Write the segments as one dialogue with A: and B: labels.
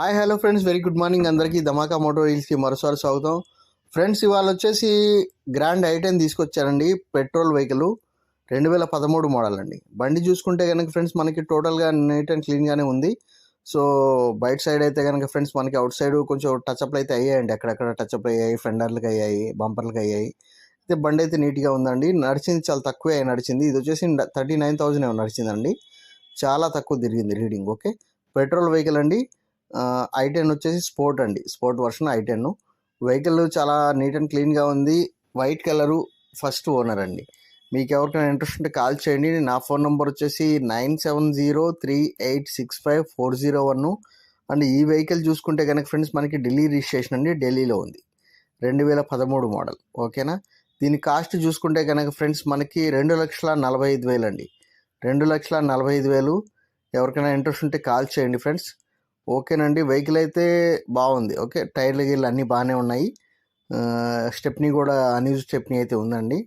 A: Hi hello friends. Very good morning అందరికీ. Dhamaka Moto రీల్స్కి మరోసారి స్వాగతం. ఫ్రెండ్స్ ఇవాళ వచ్చేసి గ్రాండ్ ఐటెన్ తీసుకొచ్చారండి. పెట్రోల్ వెహికల్ రెండు వేల పదమూడు మోడల్ అండి. బండి చూసుకుంటే కనుక ఫ్రెండ్స్ మనకి టోటల్గా నీట్ అండ్ క్లీన్గానే ఉంది. సో బయట సైడ్ అయితే కనుక ఫ్రెండ్స్ మనకి అవుట్ సైడ్ కొంచెం టచ్అప్లు అయితే అయ్యాయండి. అక్కడక్కడ టచ్అప్ అయ్యాయి ఫెండర్లకు అయ్యాయి బంపర్లకు అయ్యాయి. అయితే బండి అయితే నీట్గా ఉందండి. నడిచింది చాలా తక్కువే నడిచింది. ఇది వచ్చేసి థర్టీ నైన్ థౌజండ్ ఏమో నడిచిందండి. చాలా తక్కువ తిరిగింది రీడింగ్ ఓకే. పెట్రోల్ వెహికల్ అండి. ఐ టెన్ వచ్చేసి స్పోర్ట్ అండి. Sport version I ten. Vehicle చాలా నీట్ అండ్ క్లీన్గా ఉంది. వైట్ కలరు ఫస్ట్ ఓనర్ అండి. మీకు ఎవరికైనా ఇంట్రెస్ట్ ఉంటే కాల్ చేయండి. నా ఫోన్ నెంబర్ వచ్చేసి nine seven zero three eight six five four zero one. And ఈ వెహికల్ చూసుకుంటే కనుక ఫ్రెండ్స్ మనకి ఢిల్లీ రిజిస్ట్రేషన్ అండి. ఢిల్లీలో ఉంది. రెండు వేల పదమూడు మోడల్. ఓకేనా? దీని కాస్ట్ చూసుకుంటే కనుక ఫ్రెండ్స్ మనకి రెండు లక్షల నలభై ఐదు వేలు అండి. రెండు లక్షల నలభై ఐదు వేలు. ఎవరికైనా ఇంట్రెస్ట్ ఉంటే కాల్ చేయండి ఫ్రెండ్స్. ఓకేనండి. వెహికల్ అయితే బాగుంది. ఓకే. టైర్లు గిర్లు అన్నీ బాగానే ఉన్నాయి. స్టెప్నీ కూడా అన్యూజ్ స్టెప్నీ అయితే ఉందండి.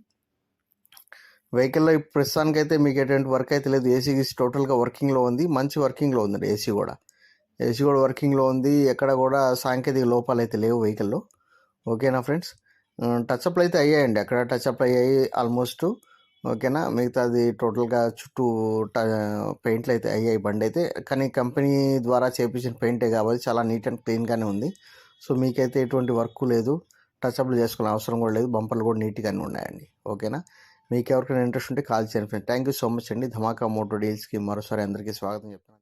A: వెహికల్లో ప్రస్తుతానికి అయితే మీకు ఎటువంటి వర్క్ అయితే లేదు. ఏసీ గీసీ టోటల్గా వర్కింగ్లో ఉంది. మంచి వర్కింగ్లో ఉందండి ఏసీ కూడా. ఏసీ కూడా వర్కింగ్లో ఉంది. ఎక్కడ కూడా సాంకేతిక లోపాలు అయితే లేవు వెహికల్లో. ఓకేనా ఫ్రెండ్స్? టచ్అప్లు అయితే అయ్యాయండి. అక్కడ టచ్అప్ అయ్యాయి ఆల్మోస్ట్. ఓకేనా? మిగతాది టోటల్గా చుట్టూ పెయింట్లు అయితే అయ్యాయి బండి అయితే కానీ కంపెనీ ద్వారా చేపించిన పెయింటే కాబట్టి చాలా నీట్ అండ్ క్లీన్గానే ఉంది. సో మీకైతే ఎటువంటి వర్క్ లేదు. టచ్అప్లు చేసుకునే అవసరం కూడా లేదు. బంపర్లు కూడా నీట్గానే ఉన్నాయండి. ఓకేనా? మీకు ఎవరికైనా ఇంట్రెస్ట్ ఉంటే కాల్ చేయండి friend. Thank you so much అండి. ధమాకా మోటో డీల్స్కి మరోసారి అందరికీ స్వాగతం చెప్తాను